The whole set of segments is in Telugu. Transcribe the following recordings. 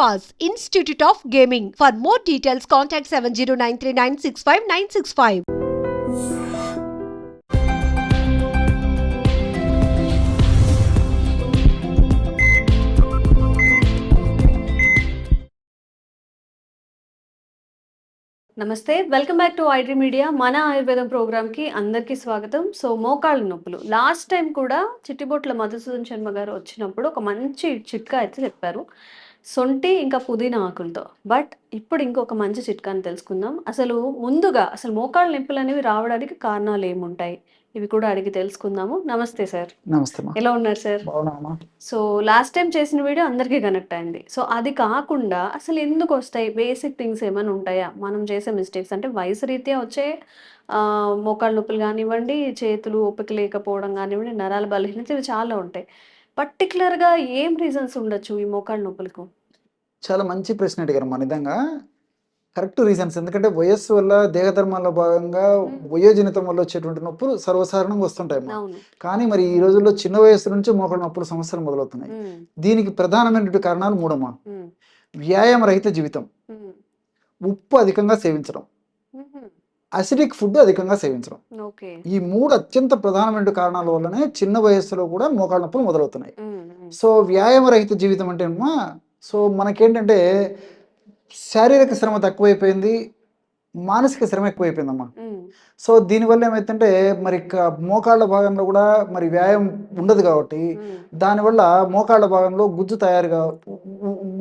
Pass institute of gaming for details contact seven zero nine three nine six five nine six five నమస్తే welcome back to iDream media మన ఆయుర్వేదం ప్రోగ్రామ్కి అందరికీ స్వాగతం. సో మోకాళ్ళ నొప్పులు. లాస్ట్ టైం కూడా చిట్టిబొట్ల మధుసూదన్ శర్మ గారు వచ్చినప్పుడు ఒక మంచి చిట్కా అయితే చెప్పారు. సొంటి ఇంకా పుదీనా ఆకులతో. బట్ ఇప్పుడు ఇంకొక మంచి చిట్కాని తెలుసుకుందాం. అసలు ముందుగా అసలు మోకాళ్ళ నొప్పులు అనేవి రావడానికి కారణాలు ఏముంటాయి? ఇవి కూడా అడిగి తెలుసుకుందాము. నమస్తే సార్. నమస్తే ఎలా ఉన్నారు సార్? సో లాస్ట్ టైం చేసిన వీడియో అందరికీ కనెక్ట్ అయింది. సో అది కాకుండా అసలు ఎందుకు వస్తాయి? బేసిక్ థింగ్స్ ఏమైనా ఉంటాయా? మనం చేసే మిస్టేక్స్ అంటే వయసు రీత్యా వచ్చే మోకాళ్ళ నొప్పులు కానివ్వండి చేతులు ఓపిక లేకపోవడం కానివ్వండి నరాల బలహీనత ఇవి చాలా ఉంటాయి. పర్టికులర్గా ఏం రీజన్స్ ఉండొచ్చు ఈ మోకాళ్ళ నొప్పులకు? చాలా మంచి ప్రశ్న అడిగారు మా నిజంగా. కరెక్ట్ రీజన్స్ ఎందుకంటే వయస్సు వల్ల దేహధర్మాల్లో భాగంగా వయోజనితం వల్ల వచ్చేటువంటి నొప్పులు సర్వసాధారణంగా వస్తుంటాయి కానీ మరి ఈ రోజుల్లో చిన్న వయస్సు నుంచి మోకాళ్ళ నొప్పులు సమస్యలు మొదలవుతున్నాయి. దీనికి ప్రధానమైనటువంటి కారణాలు మూడమ్మా. వ్యాయామ రహిత జీవితం. ఉప్పు అధికంగా సేవించడం. అసిడిక్ ఫుడ్ అధికంగా సేవించడం. ఈ మూడు అత్యంత ప్రధానమైన కారణాల వల్లనే చిన్న వయస్సులో కూడా మోకాళ్ళ నొప్పులు మొదలవుతున్నాయి. సో వ్యాయామ రహిత జీవితం అంటే అమ్మా సో మనకేంటంటే శారీరక శ్రమ తక్కువైపోయింది మానసిక శ్రమ ఎక్కువైపోయిందమ్మా. సో దీనివల్ల ఏమైతుంటే మరి మోకాళ్ళ భాగంలో కూడా మరి వ్యాయామం ఉండదు కాబట్టి దానివల్ల మోకాళ్ళ భాగంలో గుజ్జు తయారుగా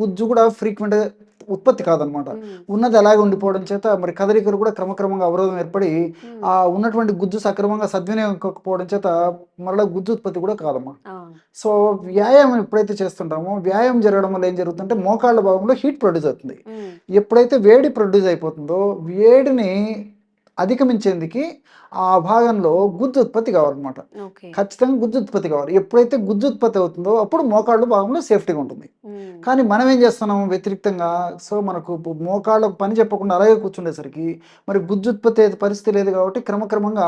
గుజ్జు కూడా ఫ్రీక్వెంట్గా ఉత్పత్తి కాదనమాట. ఉన్నది అలాగే ఉండిపోవడం చేత మరి కదలికలు కూడా క్రమక్రమంగా అవరోధం ఏర్పడి ఆ ఉన్నటువంటి గుజ్జు సక్రమంగా సద్వినియోగం కాకపోవడం చేత మరలా గుజ్జు ఉత్పత్తి కూడా కాదమ్మా సో వ్యాయామం ఎప్పుడైతే చేస్తుంటామో వ్యాయామం జరగడం వల్ల ఏం జరుగుతుందంటే మోకాళ్ళ భాగంలో హీట్ ప్రొడ్యూస్ అవుతుంది. ఎప్పుడైతే వేడి ప్రొడ్యూస్ అయిపోతుందో వేడిని అధిగమించేందుకు ఆ భాగంలో గుజ్జు ఉత్పత్తి కావాలన్నమాట ఖచ్చితంగా గుజ్జు ఉత్పత్తి కావాలి. ఎప్పుడైతే గుజ్జు ఉత్పత్తి అవుతుందో అప్పుడు మోకాళ్ళు భాగంలో సేఫ్టీగా ఉంటుంది. కానీ మనం ఏం చేస్తున్నాము వ్యతిరేక్తంగా? సో మనకు మోకాళ్ళకు పని చెప్పకుండా అలాగే కూర్చుండేసరికి మరి గుజ్జు ఉత్పత్తి పరిస్థితి లేదు కాబట్టి క్రమక్రమంగా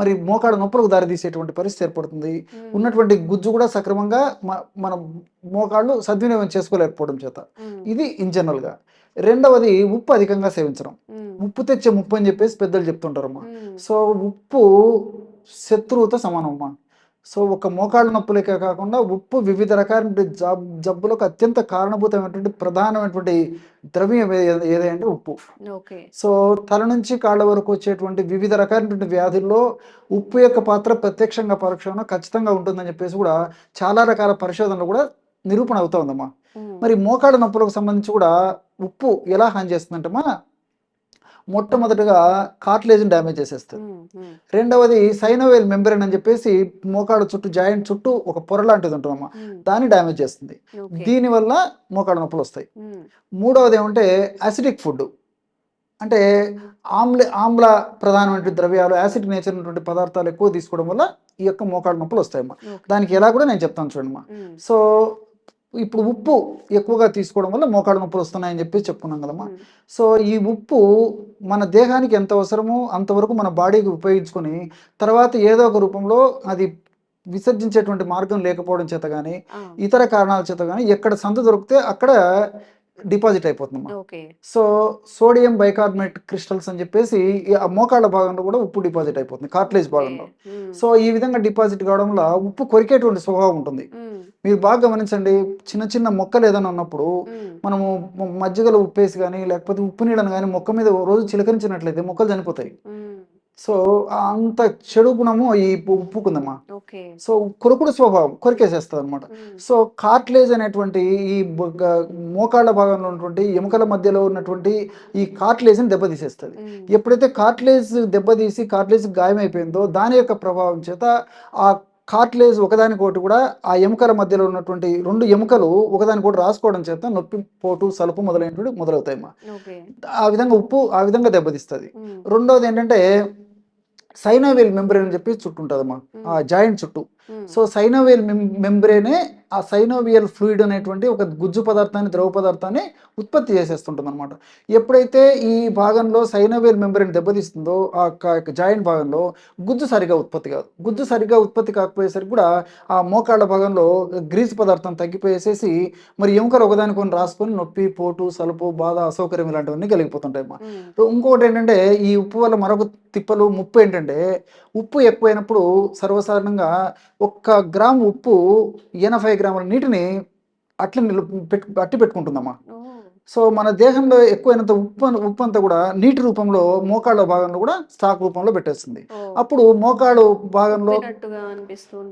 మరి మోకాళ్ళ నొప్పులకు దారితీసేటువంటి పరిస్థితి ఏర్పడుతుంది. ఉన్నటువంటి గుజ్జు కూడా సక్రమంగా మన మోకాళ్ళు సద్వినియోగం చేసుకోలేకపోవడం చేత. ఇది ఇన్ జనరల్గా. రెండవది ఉప్పు అధికంగా సేవించడం. ఉప్పు తెచ్చే ముప్పు అని చెప్పేసి పెద్దలు చెప్తుంటారమ్మా ఉమ్, సో ఉప్పు శత్రువుతో సమానమ్మా సో ఒక మోకాళ్ళ నొప్పులకే కాకుండా ఉప్పు వివిధ రకాల జబ్ జబ్బులకు అత్యంత కారణభూతమైనటువంటి ప్రధానమైనటువంటి ద్రవ్యం ఏదంటే ఉప్పు. సో తల నుంచి కాళ్ళ వరకు వచ్చేటువంటి వివిధ రకాలైనటువంటి వ్యాధుల్లో ఉప్పు యొక్క పాత్ర ప్రత్యక్షంగా పరోక్షంగా ఖచ్చితంగా ఉంటుందని చెప్పేసి కూడా చాలా రకాల పరిశోధనలు కూడా నిరూపణ అవుతా ఉందమ్మా. మరి మోకాళ్ళ నొప్పులకు సంబంధించి కూడా ఉప్పు ఎలా హాని చేస్తుందంటమ్మా? మొట్టమొదటిగా కార్టిలేజ్ని డ్యామేజ్ చేసేస్తుంది. రెండవది సైనోవేల్ మెంబ్రెన్ అని చెప్పేసి మోకాళ్ళ చుట్టూ జాయింట్ చుట్టూ ఒక పొర లాంటిది ఉంటుందమ్మా. ఉమ్, దాన్ని డ్యామేజ్ చేస్తుంది. దీనివల్ల మోకాళ్ళ నొప్పులు వస్తాయి. మూడవది ఏమంటే అసిడిక్ ఫుడ్ అంటే ఆమ్ల ఆమ్ల ప్రధానమైన ద్రవ్యాలు యాసిడ్ నేచర్ ఉన్నటువంటి పదార్థాలు ఎక్కువ తీసుకోవడం వల్ల ఈ యొక్క మోకాళ్ళ నొప్పులు వస్తాయమ్మా. దానికి ఎలా కూడా నేను చెప్తాను చూడమ్మా. సో ఇప్పుడు ఉప్పు ఎక్కువగా తీసుకోవడం వల్ల మోకాళ్ళ నొప్పులు వస్తున్నాయని చెప్పి చెప్పుకున్నాం కదమ్మా. సో ఈ ఉప్పు మన దేహానికి ఎంత అవసరమో అంతవరకు మన బాడీకి ఉపయోగించుకొని తర్వాత ఏదో ఒక రూపంలో అది విసర్జించేటువంటి మార్గం లేకపోవడం చేత కానీ ఇతర కారణాల చేత కానీ ఎక్కడ సందు దొరికితే అక్కడ deposit అయిపోతుందమ్మా. Okay. So sodium bicarbonate crystals అని చెప్పేసి ఆ మోకాళ్ళ భాగంలో కూడా ఉప్పు డిపాజిట్ అయిపోతుంది కార్టిలేజ్ భాగంలో. సో ఈ విధంగా డిపాజిట్ కావడం వల్ల ఉప్పు కొరికేటువంటి స్వభావం ఉంటుంది. మీరు బాగా గమనించండి చిన్న చిన్న మొక్కలు ఏదైనా ఉన్నప్పుడు మనము మజ్జిగలో ఉప్పేసి కానీ లేకపోతే ఉప్పు నీళ్ళని కానీ మొక్క మీద రోజు చిలకరించినట్లయితే మొక్కలు చనిపోతాయి. సో అంత చెడు గుణము ఈ ఉప్పు- ఉప్పుకుందమ్మా సో కొరుకుడు స్వభావం కొరికేసేస్తుంది అనమాట సో కార్ట్లేజ్ అనేటువంటి ఈ మోకాళ్ళ భాగంలో ఉన్నటువంటి ఎముకల మధ్యలో ఉన్నటువంటి ఈ కార్ట్లేజ్ని దెబ్బతీసేస్తుంది. ఎప్పుడైతే కార్ట్లేజ్ దెబ్బతీసి కార్ట్లేజ్ గాయమైపోయిందో దాని యొక్క ప్రభావం చేత ఆ కార్ట్లేజ్ ఒకదానికొకటి కూడా ఆ ఎముకల మధ్యలో ఉన్నటువంటి రెండు ఎముకలు ఒకదానికొకటి రాసుకోవడం చేత నొప్పి పోటు సలుపు మొదలైనటువంటి మొదలవుతాయి అమ్మా ఓకే. ఆ విధంగా ఉప్పు ఆ విధంగా దెబ్బతీస్తుంది. రెండోది ఏంటంటే సైనోవేల్ మెంబ్రేన్ అని చెప్పి చుట్టూ ఉంటుందమ్మా ఆ జాయింట్ చుట్టూ. సో సైనోవేల్ మెం మెంబ్రేనే ఆ సైనోవియల్ ఫ్లూయిడ్ అనేటువంటి ఒక గుజ్జు పదార్థాన్ని ద్రవ పదార్థాన్ని ఉత్పత్తి చేసేస్తుంటుంది అనమాట ఎప్పుడైతే ఈ భాగంలో సైనోవియల్ మెంబ్రెయిన్ దెబ్బతీస్తుందో ఆ జాయింట్ భాగంలో గుజ్జు సరిగా ఉత్పత్తి కాదు. గుజ్జు సరిగా ఉత్పత్తి కాకపోయేసరికి కూడా ఆ మోకాళ్ళ భాగంలో గ్రీస్ పదార్థం తగ్గిపోయేసేసి మరి ఎముకలు ఒకదానికి కొన్ని రాసుకొని నొప్పి పోటు సలుపు బాధ అసౌకర్యం ఇలాంటివన్నీ కలిగిపోతుంటాయి ఇంకొకటి ఏంటంటే ఈ ఉప్పు వల్ల మరొక తిప్పలు ముప్పు ఏంటంటే ఉప్పు ఎక్కువైనప్పుడు సర్వసాధారణంగా ఒక్క గ్రాము ఉప్పు ఎనభై గ్రాముల నీటిని అట్ల నిలు పెట్టు అట్టి పెట్టుకుంటుందమ్మా. సో మన దేహంలో ఎక్కువైనంత ఉప్పు ఉప్పు అంతా కూడా నీటి రూపంలో మోకాళ్ళ భాగంలో కూడా స్టాక్ రూపంలో పెట్టేస్తుంది. అప్పుడు మోకాళ్ళు భాగంలో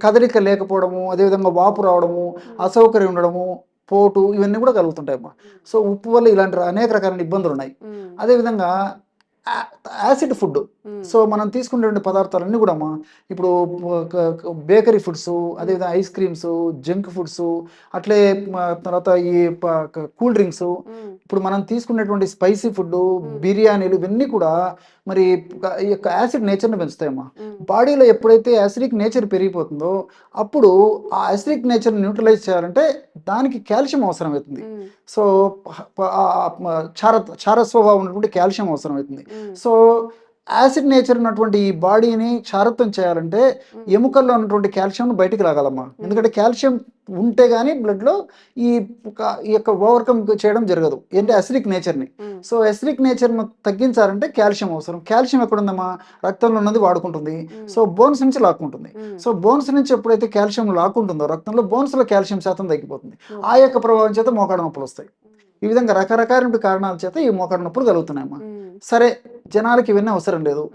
కదలిక లేకపోవడము అదేవిధంగా వాపు రావడము అసౌకర్యం ఉండడము పోటు ఇవన్నీ కూడా కలుగుతుంటాయి అమ్మా సో ఉప్పు వల్ల ఇలాంటి అనేక రకాలైన ఇబ్బందులు ఉన్నాయి అదేవిధంగా యాసిడ్ ఫుడ్. సో మనం తీసుకునే పదార్థాలన్నీ కూడా అమ్మా ఇప్పుడు బేకరీ ఫుడ్స్ అదేవిధంగా ఐస్ క్రీమ్స్ జంక్ ఫుడ్స్ అట్లే తర్వాత ఈ కూల్ డ్రింక్స్ ఇప్పుడు మనం తీసుకునేటువంటి స్పైసీ ఫుడ్ బిర్యానీలు ఇవన్నీ కూడా మరి ఈ యొక్క యాసిడ్ నేచర్ని పెంచుతాయమ్మా. బాడీలో ఎప్పుడైతే యాసిడిక్ నేచర్ పెరిగిపోతుందో అప్పుడు ఆ యాసిడిక్ నేచర్ న్యూట్రలైజ్ చేయాలంటే దానికి కాల్షియం అవసరం అవుతుంది సో ప- ప- ఆ- ఆ క్షార క్షార స్వభావం ఉన్నటువంటి కాల్షియం అవసరం అవుతుంది సో యాసిడ్ నేచర్ ఉన్నటువంటి ఈ బాడీని క్షారత్వం చేయాలంటే ఎముకల్లో ఉన్నటువంటి కాల్షియం బయటికి రాగలమ్మా. ఎందుకంటే కాల్షియం ఉంటే కానీ బ్లడ్లో ఈ ఈ యొక్క ఓవర్కమ్ చేయడం జరగదు. ఏంటి? అసిడిక్ నేచర్ని. సో అసిడిక్ నేచర్ను తగ్గించాలంటే కాల్షియం అవసరం. కాల్షియం ఎక్కడుందమ్మా? రక్తంలో ఉన్నది వాడుకుంటుంది. సో బోన్స్ నుంచి లాక్కుంటుంది. సో బోన్స్ నుంచి ఎప్పుడైతే కాల్షియం లాక్కుంటుందో రక్తంలో బోన్స్లో కాల్షియం శాతం తగ్గిపోతుంది. ఆ యొక్క ప్రభావం చేత మోకాడ నొప్పులు వస్తాయి. ఈ విధంగా రకరకాల కారణాల చేత ఈ మోకాడ నొప్పులు కలుగుతున్నాయమ్మా. సరే జనాలకి ఇవన్నీ అవసరం లేదు.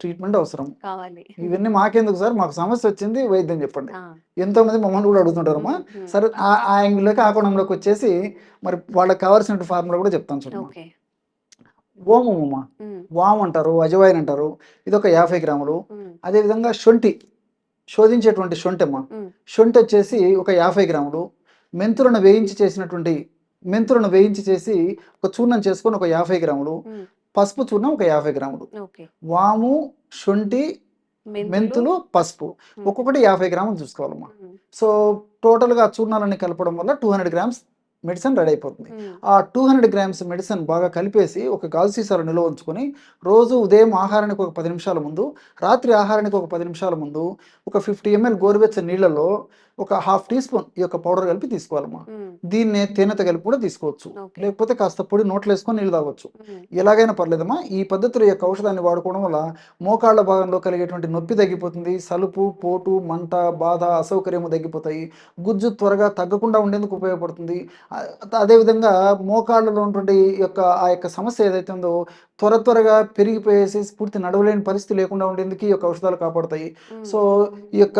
ట్రీట్మెంట్ అవసరం. కావాలి. ఇవన్నీ మాకెందుకు సార్? మాకు సమస్య వచ్చింది వైద్యం చెప్పండి. ఎంతో మంది మమ్మల్ని కూడా అడుగుతుంటారమ్మా. సరే ఆ ఆ యాంగిల్లోకి ఆ కోణంలోకి వచ్చేసి మరి వాళ్ళకి కావాల్సిన ఫార్ములా కూడా చెప్తాను చూడండి ఓమమ్మ వామ్ అంటారు అజవాయిన్ అంటారు. ఇది ఒక యాభై గ్రాములు. అదేవిధంగా శొంఠి. శోధించేటువంటి శొంఠి అమ్మ. శొంఠి వచ్చేసి ఒక యాభై గ్రాములు. మెంతులను వేయించి చేసినటువంటి మెంతులను వేయించి చేసి ఒక చూర్ణం చేసుకొని ఒక యాభై గ్రాములు. పసుపు చూర్ణం ఒక యాభై గ్రాములు. వాము శొంఠి మెంతులు, పసుపు. ఒక్కొక్కటి యాభై గ్రాములు చూసుకోవాలమ్మా. సో టోటల్గా ఆ చూర్ణాలన్నీ కలపడం వల్ల two hundred grams medicine ready అయిపోతుంది. ఆ టూ హండ్రెడ్ గ్రామ్స్ మెడిసిన్ బాగా కలిపేసి ఒక గాజు సీసాలో నిల్వ ఉంచుకొని రోజు ఉదయం ఆహారానికి ఒక పది నిమిషాల ముందు రాత్రి ఆహారానికి ఒక పది నిమిషాల ముందు ఒక ఫిఫ్టీ ఎంఎల్ గోరువెచ్చని నీళ్ళలో ఒక హాఫ్ టీ స్పూన్ ఈ యొక్క పౌడర్ కలిపి తీసుకోవాలమ్మా. దీన్నే తేనెతో కలిపి కూడా తీసుకోవచ్చు. లేకపోతే కాస్త పొడి నోట్లో వేసుకొని నీళ్ళు తాగొచ్చు. ఎలాగైనా పర్లేదమ్మా. ఈ పద్ధతిలో ఈ యొక్క ఔషధాన్ని వాడుకోవడం వల్ల మోకాళ్ళ భాగంలో కలిగేటువంటి నొప్పి తగ్గిపోతుంది సలుపు పోటు మంట బాధ అసౌకర్యము తగ్గిపోతాయి. గుజ్జు త్వరగా తగ్గకుండా ఉండేందుకు ఉపయోగపడుతుంది. అదేవిధంగా మోకాళ్ళలో ఉన్నటువంటి యొక్క ఆ యొక్క సమస్య ఏదైతే ఉందో త్వర త్వరగా పెరిగిపోయేసి పూర్తి నడవలేని పరిస్థితి లేకుండా ఉండేందుకు ఈ యొక్క ఔషధాలు కాపాడతాయి. సో ఈ యొక్క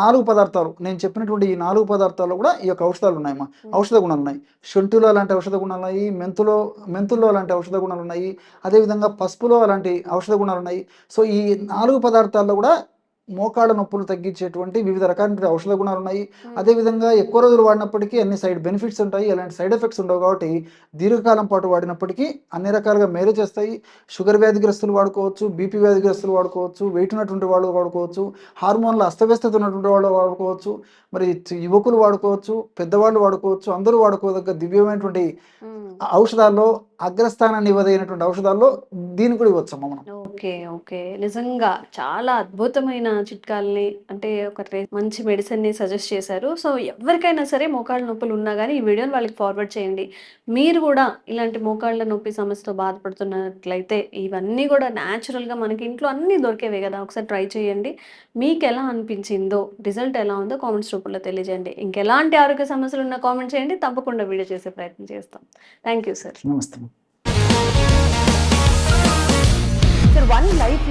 నాలుగు పదార్థాలు నేను చెప్పినటువంటి ఈ నాలుగు పదార్థాల్లో కూడా ఈ యొక్క ఔషధాలు ఉన్నాయమ్మా ఔషధ గుణాలు ఉన్నాయి. శొంఠిలో అలాంటి ఔషధ గుణాలు ఉన్నాయి. మెంతులో మెంతుల్లో అలాంటి ఔషధ గుణాలు ఉన్నాయి. అదేవిధంగా పసుపులో అలాంటి ఔషధ గుణాలు ఉన్నాయి. సో ఈ నాలుగు పదార్థాల్లో కూడా మోకాళ్ళ నొప్పులు తగ్గించేటువంటి వివిధ రకాల ఔషధ గుణాలు ఉన్నాయి. అదేవిధంగా ఎక్కువ రోజులు వాడినప్పటికీ అన్ని సైడ్ బెనిఫిట్స్ ఉంటాయి. అలాంటి సైడ్ ఎఫెక్ట్స్ ఉండవు కాబట్టి దీర్ఘకాలం పాటు వాడినప్పటికీ అన్ని రకాలుగా మేలు చేస్తాయి. షుగర్ వ్యాధిగ్రస్తులు వాడుకోవచ్చు బీపీ వ్యాధిగ్రస్తులు వాడుకోవచ్చు వెయిట్ ఉన్నటువంటి వాళ్ళు వాడుకోవచ్చు హార్మోన్ల అస్తవ్యస్తత ఉన్నటువంటి వాళ్ళు వాడుకోవచ్చు మరి యువకులు వాడుకోవచ్చు పెద్దవాళ్ళు వాడుకోవచ్చు అందరూ వాడుకోదగ్గ దివ్యమైనటువంటి ఔషధాల్లో అగ్రస్థానాన్ని ఇవ్వదగినటువంటి ఔషధాల్లో దీన్ని కూడా ఇవ్వచ్చమ్మా మనం. Okay okay. నిజంగా చాలా అద్భుతమైన చిట్కాలని అంటే ఒక రే- మంచి మెడిసిన్ని సజెస్ట్ చేశారు. సో ఎవరికైనా సరే మోకాళ్ళ నొప్పులు ఉన్నా కానీ ఈ వీడియోని వాళ్ళకి ఫార్వర్డ్ చేయండి. మీరు కూడా ఇలాంటి మోకాళ్ళ నొప్పి సమస్యతో బాధపడుతున్నట్లయితే ఇవన్నీ కూడా natural గా మనకి ఇంట్లో అన్నీ దొరికేవే కదా ఒకసారి ట్రై చేయండి. మీకు ఎలా అనిపించిందో రిజల్ట్ ఎలా ఉందో కామెంట్స్ రూపంలో తెలియజేయండి. ఇంకెలాంటి ఆరోగ్య సమస్యలు ఉన్నా కామెంట్ చేయండి. తప్పకుండా వీడియో చేసే ప్రయత్నం చేస్తాం. Thank you sir. నమస్తే.